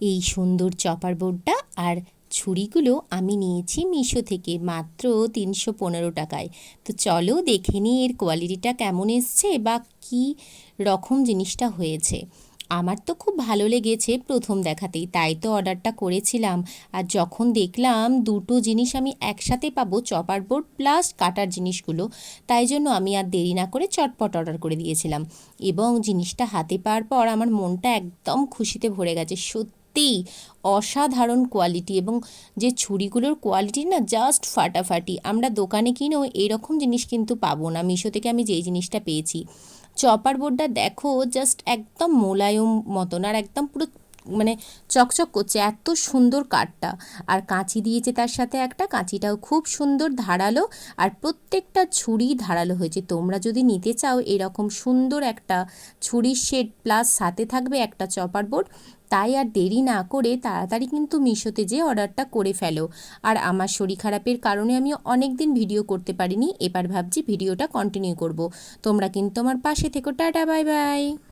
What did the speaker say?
এই সুন্দর চপার বোর্ডটা আর ছুরিগুলো আমি নিয়েছি মিশো থেকে মাত্র তিনশো পনেরো টাকায়। তো চলো দেখে নিই এর কোয়ালিটিটা কেমন এসছে বা কী রকম জিনিসটা হয়েছে। আমার তো খুব ভালো লেগেছে প্রথম দেখাতেই, তাই তো অর্ডারটা করেছিলাম। আর যখন দেখলাম দুটো জিনিস আমি একসাথে পাবো, চপার বোর্ড প্লাস কাটার জিনিসগুলো, তাই জন্য আমি আর দেরি না করে চটপট অর্ডার করে দিয়েছিলাম। এবং জিনিসটা হাতে পাওয়ার পর আমার মনটা একদম খুশিতে ভরে গেছে সত্যিই অসাধারণ কোয়ালিটি এবং যে ছুরিগুলোর কোয়ালিটি না জাস্ট ফাটাফাটি। আমরা দোকানে কিনেও এরকম জিনিস কিন্তু পাবো না। মিশো থেকে আমি যেই জিনিসটা পেয়েছি। চপার বোর্ডটা দেখো জাস্ট একদম মোলায়ম মতন আর একদম পুরো মানে চকচক করছে, এত সুন্দর কাঠটা। আর কাঁচি দিয়েছে তার সাথে একটা, কাঁচিটাও খুব সুন্দর ধারালো, আর প্রত্যেকটা ছুরি ধারালো হয়েছে। তোমরা যদি নিতে চাও, এরকম সুন্দর একটা ছুরির শেড প্লাস সাথে থাকবে একটা চপার বোর্ড, তাই আর দেরি না করে তাড়াতাড়ি কিন্তু মিশোতে যে অর্ডারটা করে ফেলো। আর আমার শরীর খারাপের কারণে আমি অনেক দিন ভিডিও করতে পারিনি, এবার ভাবছি ভিডিওটা কন্টিনিউ করব। তোমরা কিন্তু আমার পাশে থেকো, টাটা, বাই বাই।